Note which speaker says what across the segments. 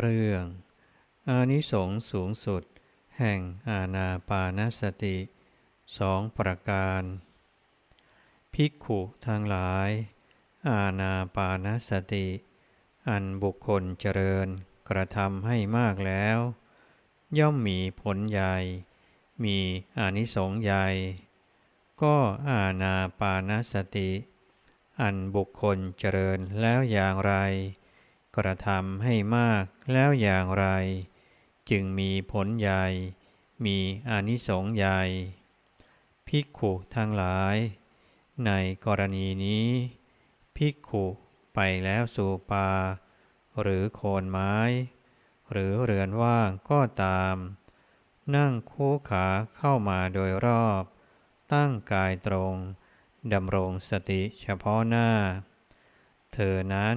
Speaker 1: เรื่องอานิสงส์สูงสุด แห่งอาณาปานสติสองประการ ภิกขุทั้งหลาย อาณาปานสติ อันบุคคลเจริญกระทำให้มากแล้ว ย่อมมีผลใหญ่ มีอานิสงส์ใหญ่ ก็อาณาปานสติ อันบุคคลเจริญแล้วอย่างไร กระทำให้มากแล้วอย่างไร จึงมีผลใหญ่ มีอนิสงส์ใหญ่ภิกขุทั้งหลาย ในกรณีนี้ภิกขุไปแล้วสู่ป่า หรือโคนไม้ หรือเรือนว่างก็ตาม นั่งคู่ขาเข้ามาโดยรอบ ตั้งกายตรงดำรงสติเฉพาะหน้า เธอนั้น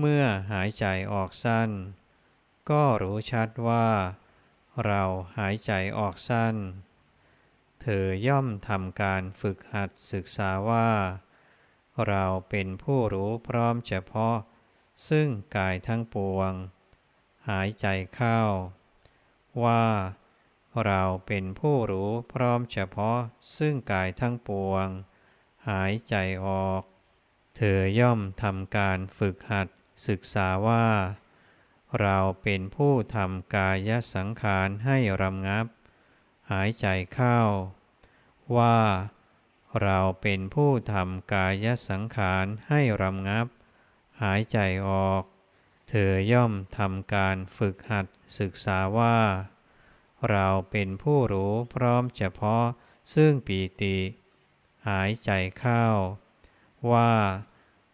Speaker 1: เมื่อหายใจออกสั้น ก็รู้ชัดว่า เราหายใจออกสั้น เธอย่อมทำการฝึกหัดศึกษาว่า เราเป็นผู้รู้พร้อมเฉพาะ ซึ่งกายทั้งปวง หายใจเข้า ว่าเราเป็นผู้รู้พร้อมเฉพาะ ซึ่งกายทั้งปวง หายใจออก เธอย่อมทำการฝึกหัด ศึกษาว่า เราเป็นผู้ทำกายสังขารให้รำงับ หายใจเข้า ว่าเราเป็นผู้ทำกายสังขารให้รำงับ หายใจออก เธอย่อมทำการฝึกหัดศึกษาว่า เราเป็นผู้รู้พร้อมเฉพาะซึ่งปีติ หายใจเข้า ว่า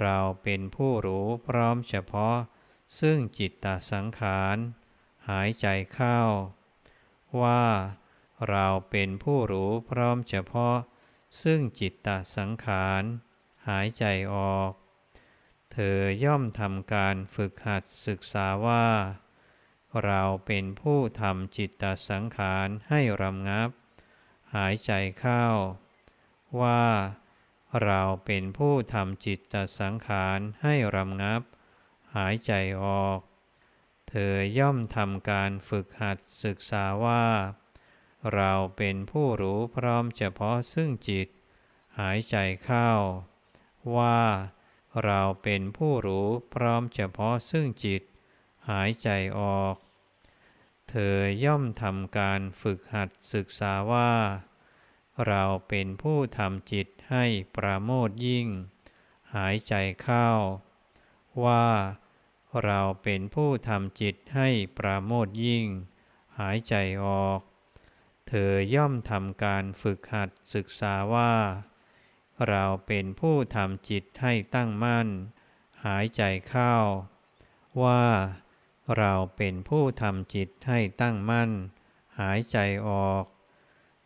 Speaker 1: เราเป็นผู้รู้พร้อมเฉพาะ ซึ่งจิตตสังขาร หายใจเข้า ว่าเราเป็นผู้รู้พร้อมเฉพาะ ซึ่งจิตตสังขาร หายใจออก เธอย่อมทำการฝึกหัดศึกษาว่า เราเป็นผู้ทำจิตตสังขารให้รำงับ หายใจเข้า ว่า เราเป็นผู้ทำจิตตสังขารให้รำงับ หายใจออก เธอย่อมทำการฝึกหัดศึกษาว่า เราเป็นผู้รู้พร้อมเฉพาะซึ่งจิต หายใจเข้า ว่าเราเป็นผู้รู้พร้อมเฉพาะซึ่งจิต หายใจออก เธอย่อมทำการฝึกหัดศึกษาว่า เราเป็นผู้ทำจิต ให้ประโมทยิ่ง หายใจเข้า ว่าเราเป็นผู้ทำจิตให้ประโมทยิ่ง หายใจออก เธอย่อมทำการฝึกหัดศึกษาว่า เราเป็นผู้ทำจิตให้ตั้งมั่น หายใจเข้า ว่าเราเป็นผู้ทำจิตให้ตั้งมั่น หายใจออก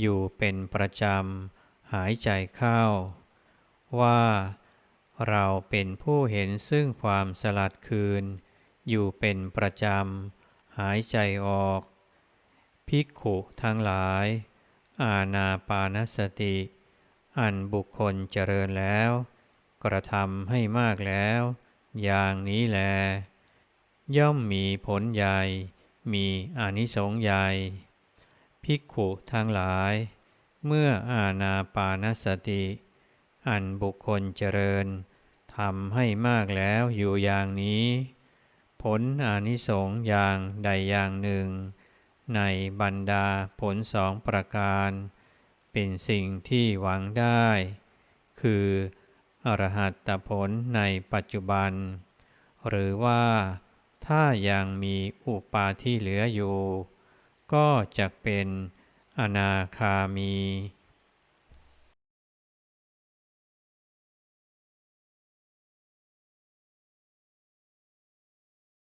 Speaker 1: อยู่เป็นประจำ หายใจเข้า ว่าเราเป็นผู้เห็นซึ่งความสลัดคืน อยู่เป็นประจำ หายใจออก ภิกขุทั้งหลาย อาณาปานสติ อันบุคคลเจริญแล้ว กระทำให้มากแล้ว อย่างนี้แล ย่อมมีผลใหญ่ มีอานิสงส์ใหญ่ ภิกขุทั้งหลาย เมื่ออาณาปานสติ อันบุคคลเจริญทำให้มากแล้วอยู่อย่างนี้ ผลอานิสงส์อย่างใดอย่างหนึ่ง ในบรรดาผลสองประการ เป็นสิ่งที่หวังได้ คืออรหัตผลในปัจจุบัน หรือว่าถ้ายังมีอุปาที่เหลืออยู่ ก็จะเป็นอนาคามี